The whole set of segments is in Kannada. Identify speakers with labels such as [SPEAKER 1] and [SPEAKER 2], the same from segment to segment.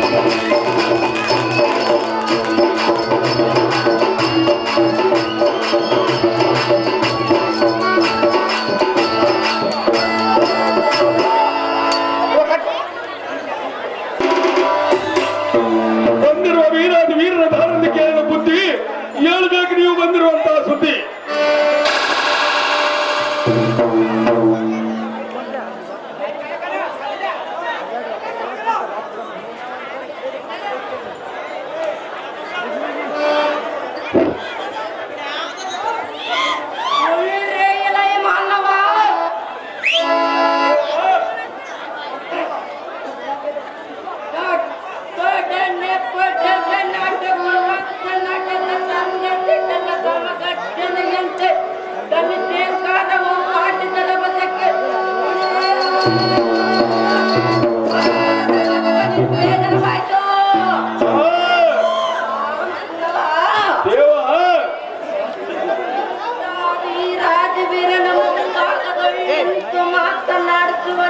[SPEAKER 1] Thank you.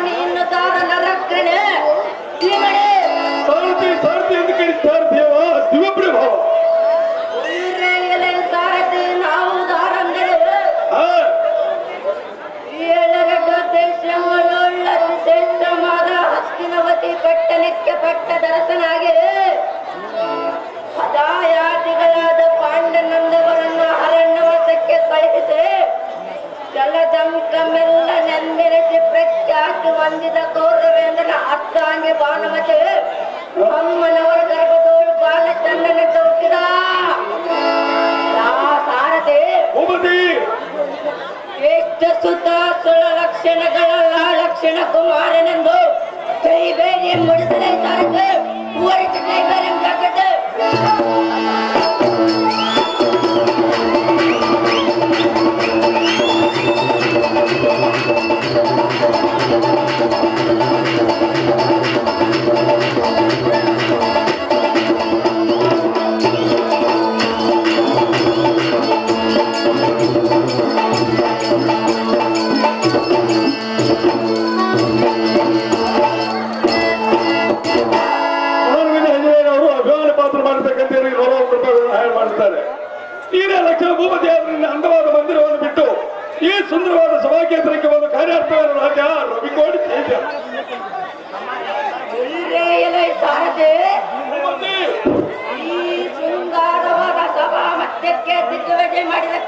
[SPEAKER 1] عنه إنك أنت ಬಂದಿದ ಕೌರವೇಂದ್ರನ ಅತ್ತಾಂಗಿ ಭಾನುಮತಿ ಅಮ್ಮನವರ ಗರ್ಭದೋಳು ಬಾಲ ಚಂದನ ತೋಕಿದ ಸಾರದೆ
[SPEAKER 2] ಭೂಪತಿ!
[SPEAKER 1] ಎಷ್ಟು ಸುತ ಸುಳ ಲಕ್ಷಣಗಳಲ್ಲ ಲಕ್ಷಣ ಕುಮಾರನೆಂದು ಕೈಬೇಡಿ ಮುಡಿಸಲೇ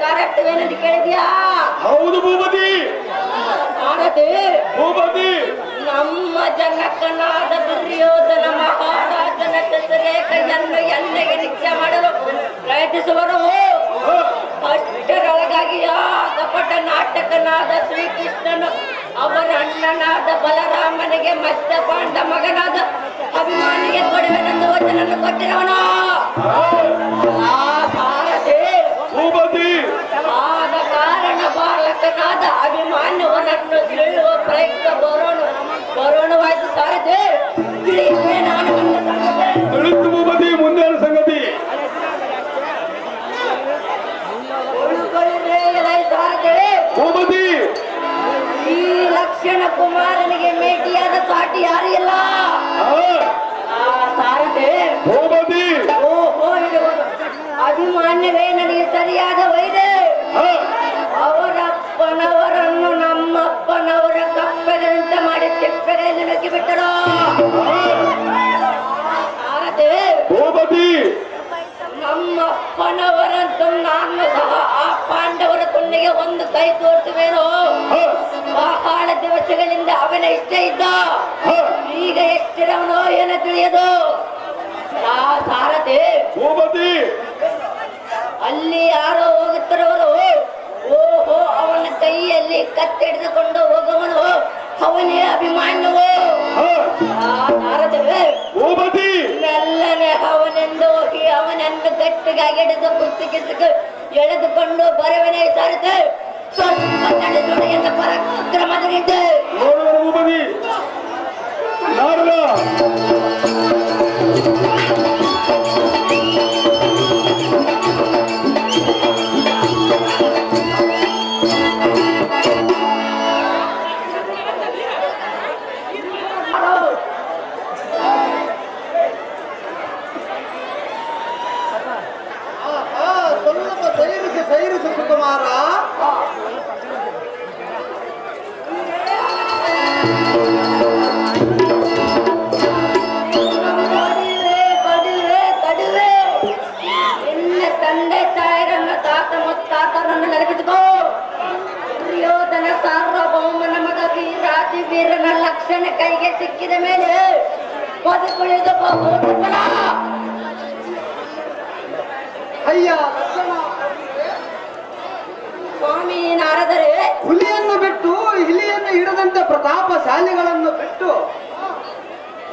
[SPEAKER 1] ಮಾಡಿದ ಕೇಳಿದ್ಯಾ?
[SPEAKER 2] ಹೌದು ಭೂಪತಿ.
[SPEAKER 1] ಸಾರದೆ
[SPEAKER 2] ಭೂಪತಿ.
[SPEAKER 1] ನಮ್ಮ ಜನಕನಾದ ದುರ್ಯೋಧನ ಮಹಾರಾಜನ ಶಶರೇಖೆಯನ್ನು ಎಣ್ಣೆಗೆ ನಿತ್ಯ ಮಾಡಲು ಪ್ರಯತ್ನಿಸುವರು. ಅಷ್ಟರೊಳಗಾಗಿ ಆ ಕಪಟ ನಾಟಕನಾದ ಶ್ರೀಕೃಷ್ಣನು ಅವರ ಅಣ್ಣನಾದ ಬಲರಾಮನಿಗೆ ಮತ್ತ ಪಾಂಡ ಮಗನಾದ ಅಭಿಮಾನಿಗೆ ಕೊಡುವೆನೆಂದು ವಚನನ್ನು ಕೊಟ್ಟಿರೋಣ. ಆ ಸಾರಥಿ
[SPEAKER 2] ಭೂಪತಿ.
[SPEAKER 1] ಬಾಲಕನಾದ ಅಭಿಮಾನ್ಯವನನ್ನು ಅವನ ಇಷ್ಟ ಇದ್ದ? ಈಗ ಎಷ್ಟಿರವನೋ ಏನೋ ತಿಳಿಯದು. ಆ ಸಾರಥಿ.
[SPEAKER 2] ಭೂಪತಿ.
[SPEAKER 1] ಅಲ್ಲಿ ಯಾರೋ ಹೋಗುತ್ತಿರುವರು ಓಹೋ ಅವನ ಕೈಯಲ್ಲಿ ಕತ್ತಿಡಿದುಕೊಂಡು ಹೋಗುವನು ಅವನೇ ಅಭಿಮಾನ್ಯವು
[SPEAKER 2] ಭೂಪತಿ.
[SPEAKER 1] ಮೆಲ್ಲನೆ ಅವನೆಂದು ಹೋಗಿ ಅವನನ್ನು ಗಟ್ಟಿಗಾಗಿ ಹಿಡಿದು ಕುತ್ತಿಗೆ ಎಳೆದುಕೊಂಡು ಬರವನೇ ಸಾರಥಿ.
[SPEAKER 3] நாடுதா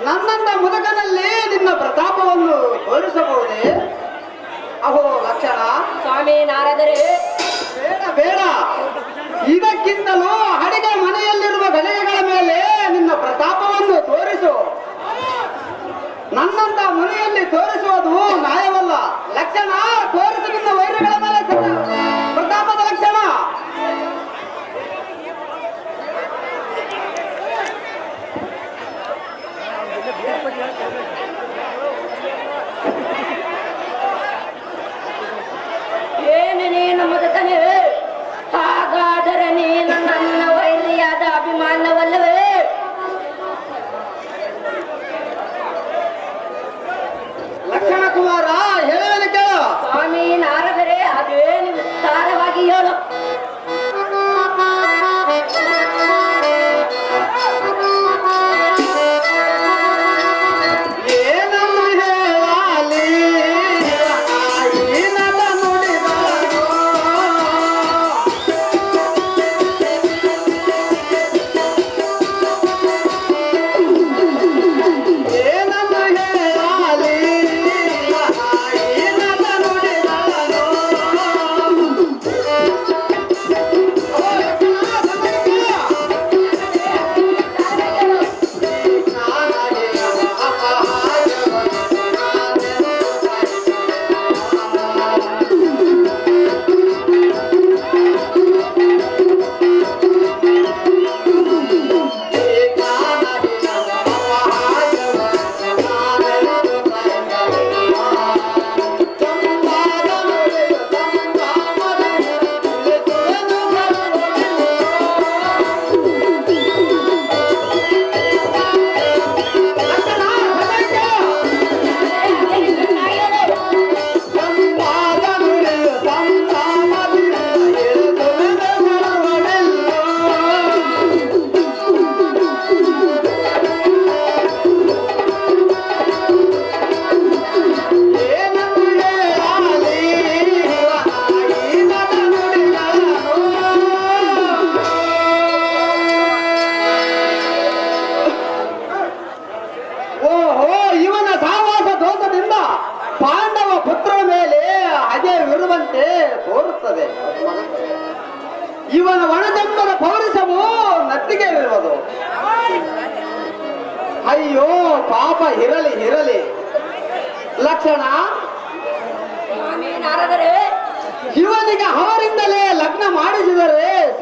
[SPEAKER 3] ನನ್ನಂತ ಮುದುಕನಲ್ಲಿ ನಿನ್ನ ಪ್ರತಾಪವನ್ನು ತೋರಿಸಬಹುದೇ? ಅಹೋ ಲಕ್ಷಣ.
[SPEAKER 1] ಸ್ವಾಮಿ ನಾರದರೆ.
[SPEAKER 3] ಬೇಡ ಬೇಡ. ಇದಕ್ಕಿಂತಲೂ ಅಡಿಗೆ ಮನೆಯಲ್ಲಿರುವ ಗಲೆಯಗಳ ಮೇಲೆ ನಿನ್ನ ಪ್ರತಾಪವನ್ನು ತೋರಿಸು. ನನ್ನಂತ ಮನೆಯಲ್ಲಿ ತೋರಿಸುವುದು ನ್ಯಾಯವಲ್ಲ. ಲಕ್ಷಣ.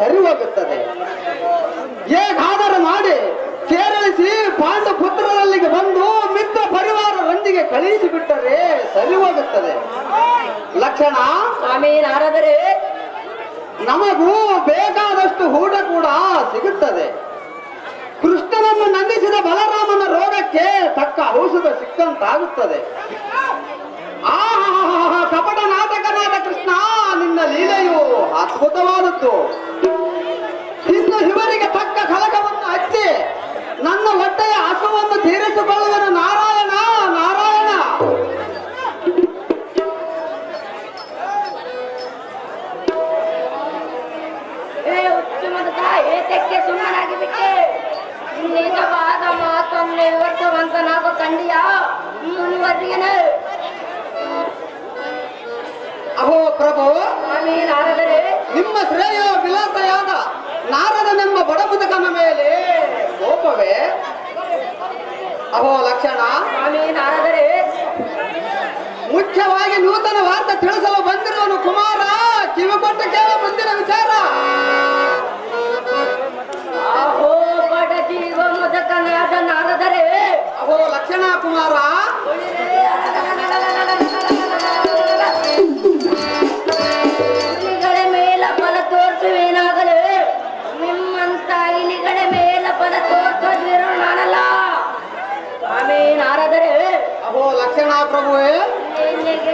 [SPEAKER 3] ಸರಿ ಹೋಗುತ್ತದೆ ಹೇಗಾದರೂ ಮಾಡಿ ಕೇರಳಿಸಿ ಪಾಂಡಪುತ್ರರಲ್ಲಿಗೆ ಬಂದು ಮಿತ್ರ ಪರಿವಾರರೊಂದಿಗೆ ಕಳುಹಿಸಿ ಬಿಟ್ಟರೆ ಸರಿ ಹೋಗುತ್ತದೆ ಲಕ್ಷಣ?
[SPEAKER 1] ಸ್ವಾಮಿ ನಾರದರೆ.
[SPEAKER 3] ನಮಗೂ ಬೇಕಾದಷ್ಟು ಊಟ ಕೂಡ ಸಿಗುತ್ತದೆ. ಕೃಷ್ಣನನ್ನು ನಂದಿಸಿದ ಬಲರಾಮನ ರೋಗಕ್ಕೆ ತಕ್ಕ ಔಷಧ ಸಿಕ್ಕಂತಾಗುತ್ತದೆ. ಆಹಾ ಕಪಟ ನಾಟಕನಾದ ಕೃಷ್ಣ ನಿನ್ನ ಲೀಲೆಯು ಅದ್ಭುತವಾದದ್ದು ಇನ್ನು ಇವರಿಗೆ ತಕ್ಕ ಕಲಕವನ್ನು ಹಚ್ಚಿ ನನ್ನ ಹೊಟ್ಟೆಯ ಹಸುವನ್ನು ತೀರಿಸಿಕೊಳ್ಳುವನು. ನಾರಾಯಣ ನಾರಾಯಣ.
[SPEAKER 1] ಏತಕ್ಕೆ ನಿಜವಾದ ಮಾತನ್ನು ಇವತ್ತುವಂತ ನಾವು ಕಂಡಿಯ
[SPEAKER 3] ಅಹೋ ಪ್ರಭು
[SPEAKER 1] ನಾರದರೆ
[SPEAKER 3] ನಿಮ್ಮ ಶ್ರೇಯ ವಿಲಾಸ ಯಾವ ಬಡಬುದಕನ ಮೇಲೆ ಕೋಪವೇ ಅಹೋ ಲಕ್ಷಣ ಮುಖ್ಯವಾಗಿ ನೂತನ ವಾರ್ತೆ ತಿಳಿಸಲು ಬಂದಿರುವನು ಲಕ್ಷಣ ಪ್ರಭುವೇ.
[SPEAKER 1] ನಿನಗೆ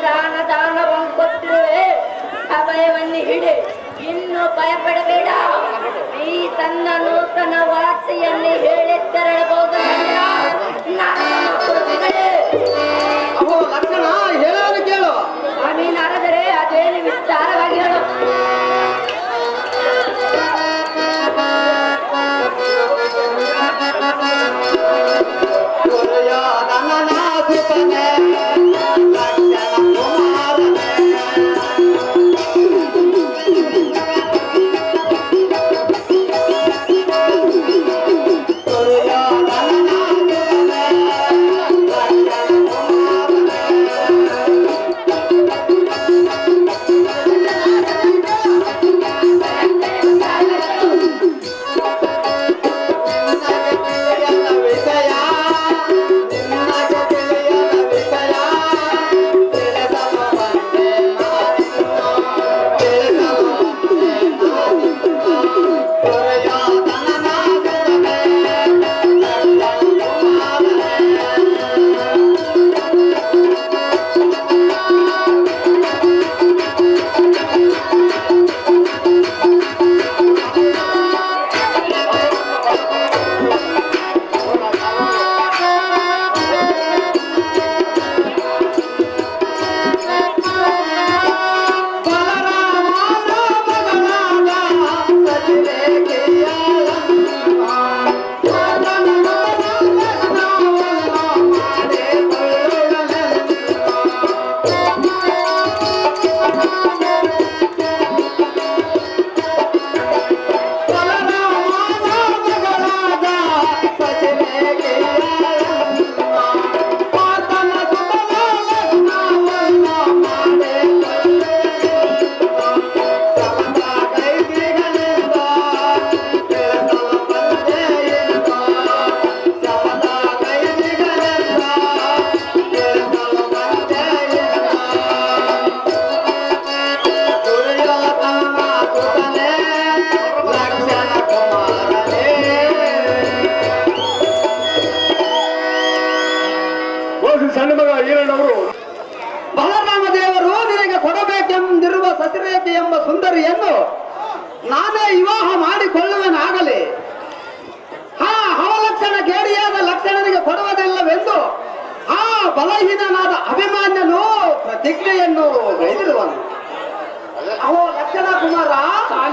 [SPEAKER 1] ಪ್ರಾಣ ದಾನವನ್ನು ಕೊಟ್ಟಿರುವೆ? ಅಭಯವನ್ನು ಹಿಡಿ, ಇನ್ನು ಭಯಪಡಬೇಡ. ಈ ತನ್ನ ನೂತನ ವಾರ್ತೆಯಲ್ಲಿ ಹೇಳಿ ತೆರಳಬಹುದು
[SPEAKER 3] Amen.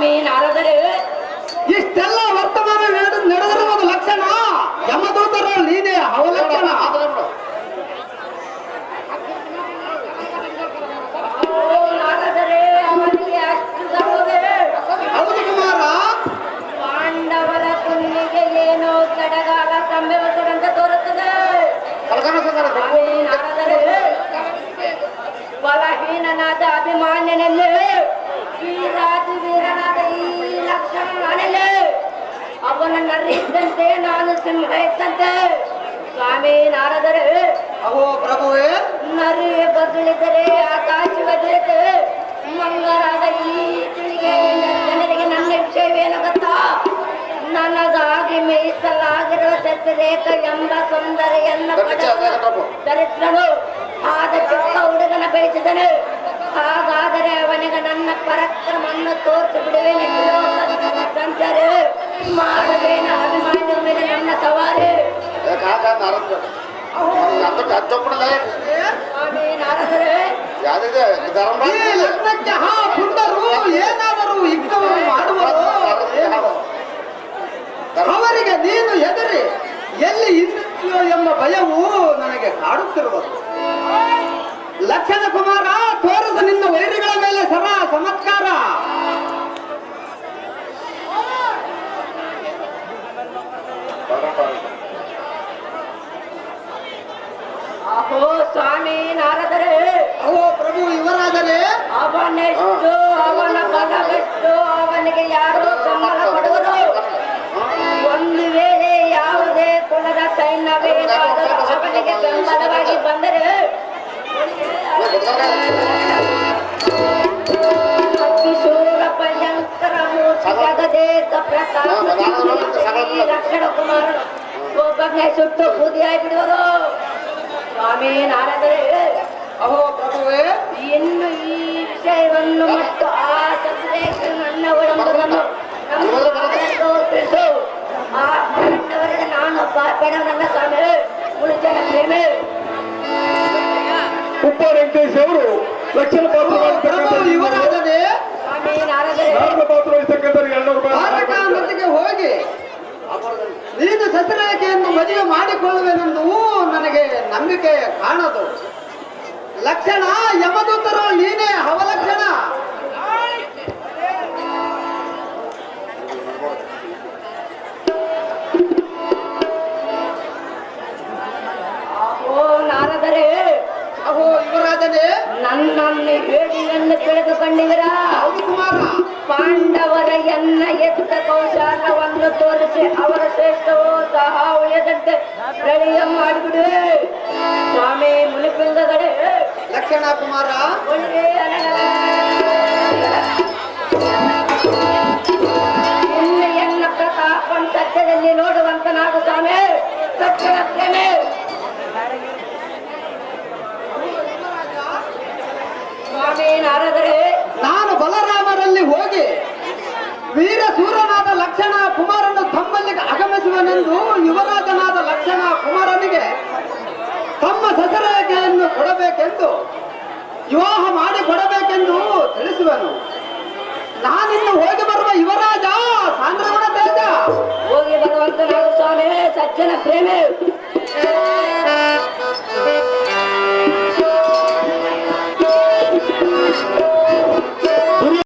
[SPEAKER 1] ಸ್ವಾಮಿ
[SPEAKER 3] ಇಷ್ಟೆಲ್ಲ ವರ್ತಮಾನ ನಡೆದ್ರ ಒಂದು ಲಕ್ಷಣ ಯಮದೂತರ ನೀನೆ ಅವಲಕ್ಷಣ.
[SPEAKER 1] ಪಾಂಡವರ ಏನೋ ಕಡೆಗಾಲ ಸಂಭವಿಸದಂತ ತೋರುತ್ತದೆ. ನಾರದರೆ ಬಲಹೀನನಾದ ಅಭಿಮಾನ್ಯನಲ್ಲಿ ನರಿದ್ದಂತೆ ನಾನು ಸಿಂಹ ಇದ್ದಂತೆ ಸ್ವಾಮಿ ನಾರದರೆ
[SPEAKER 3] ಅಹೋ ಪ್ರಭುವೇ
[SPEAKER 1] ನರಿ ಬದಲಿದರೆ ಆಕಾಶ ಬದಲಿತೆ ಮಂಗರಾದ ಈ ತಿಳಿಗೆ ಜನರಿಗೆ ನನ್ನ ವಿಷಯವೇನು ಗೊತ್ತಾ ನನಗಾಗಿ ಮೇಯಿಸಲಾಗಿರುವ ಸತ್ಯರೇಖ ಎಂಬ ಸುಂದರಿಯನ್ನ ಪಡೆದ ದರಿದ್ರನು ಆದ ಚಿಕ್ಕ ಹುಡುಗನ ಬೆಳೆಸಿದನು ಹಾಗಾದರೆ ಅವನಿಗೆ ನನ್ನ ಪರಾಕ್ರಮವನ್ನು ತೋರಿಸಿ ಬಿಡುವೇನೆ ಸಂಚಾರ
[SPEAKER 3] ಅವರಿಗೆ ನೀನು ಹೆದರಿ. ಎಲ್ಲಿ ಹಿಂದಿರುಗಿಯೋ ಎಂಬ ಭಯವು ನನಗೆ ಕಾಡುತ್ತಿರುವುದು. ಲಕ್ಷಣ ಕುಮಾರ ತೋರದ ನಿನ್ನ ವೈರಿಗಳ ಮೇಲೆ ಸಮ ಚಮತ್ಕಾರ.
[SPEAKER 1] ಅಹೋ ಸ್ವಾಮಿ ನಾರದರೆ.
[SPEAKER 3] ಅಹೋ ಪ್ರಭು ಇವರಾದರೆ
[SPEAKER 1] ಅವನೆಷ್ಟು ಅವನ ಬಲವೆಷ್ಟು ಅವನಿಗೆ ಯಾರು ಸಂಬಳ ಕೊಡುವರು ಒಂದು ವೇಳೆ ಯಾವುದೇ ಕುಲದ ಸೈನ್ಯವೇ ಅವನಿಗೆ ಬೆಂಬಲವಾಗಿ ಬಂದರೆ? ಅತಿಶೂರ ಭಯಂಕರ ಮೂರ್ತಿ ಜಗದೇಕ ಪ್ರತಾಪ ರಕ್ಷಣ ಕುಮಾರನು ಒಬ್ಬನೇ ಸುಟ್ಟು ಬೂದಿಯಾಗಿ ಬಿಡುವರು ಸ್ವಾಮಿ ನಾರದರೆ.
[SPEAKER 3] ಅಹೋ ಪ್ರಭುವೇ
[SPEAKER 1] ಇನ್ನು ಈ ವಿಷಯವನ್ನು ಮತ್ತು ಆ ಸತ್ರೇಶ
[SPEAKER 2] ಲಕ್ಷಣ
[SPEAKER 3] ಯಮದೂತರು ನೀನೇ ಅವಲಕ್ಷಣ.
[SPEAKER 1] ಓ ನಾರದರೆ
[SPEAKER 3] ಅಹೋ ಯುವರಾಜನೇ.
[SPEAKER 1] ನನ್ನನ್ನು ಹೇಳಿಯನ್ನು ತಿಳಿದುಕೊಂಡಿವಿರಾ
[SPEAKER 3] ಹೌದು ಕುಮಾರ.
[SPEAKER 1] ಪಾಂಡವರ ಎನ್ನ ಎತ್ತ ಕೌಶಾಲವನ್ನು ತೋರಿಸಿ ಅವರ ಶ್ರೇಷ್ಠವೋ ಸಹ ಉಳಿಯದಂತೆ ಪ್ರಳಯ ಮಾಡಿಬಿಡುವೆ ಸ್ವಾಮಿ ಮುನಿಪಿಂದಗಡೆ
[SPEAKER 3] ಲಕ್ಷಣ ಕುಮಾರ
[SPEAKER 1] ಎನ್ನ ಪ್ರತಾಪಂ ಸತ್ಯದಲ್ಲಿ ನೋಡುವಂತ ನಾವು ಸ್ವಾಮಿ. ಸತ್ಯ ಪ್ರೇಮೆ. ಸ್ವಾಮಿ ನಾರದರೆ
[SPEAKER 3] ನಾನು ಬಲರಾಮರಲ್ಲಿ ಹೋಗಿ ವೀರ ಸೂರನಾದ ಲಕ್ಷಣ ಕುಮಾರನ್ನು ತಮ್ಮಲ್ಲಿಗೆ ಆಗಮಿಸುವನೆಂದು ಯುವರಾಜನಾದ ಲಕ್ಷಣ ಕುಮಾರನಿಗೆ ತಮ್ಮ ಸಸರೇಖೆಯನ್ನು ಕೊಡಬೇಕೆಂದು, ವಿವಾಹ ಮಾಡಿ ಕೊಡಬೇಕೆಂದು ತಿಳಿಸುವನು. ನಾನಿನ್ನು ಹೋಗಿ ಬರುವ ಯುವರಾಜ ಸಾಂದ್ರವನ ತೇಜ.
[SPEAKER 1] ಹೋಗಿ ಬರುವಂತ ಸ್ವಾಮಿ, ಸಜ್ಜನ ಪ್ರೇಮೇ.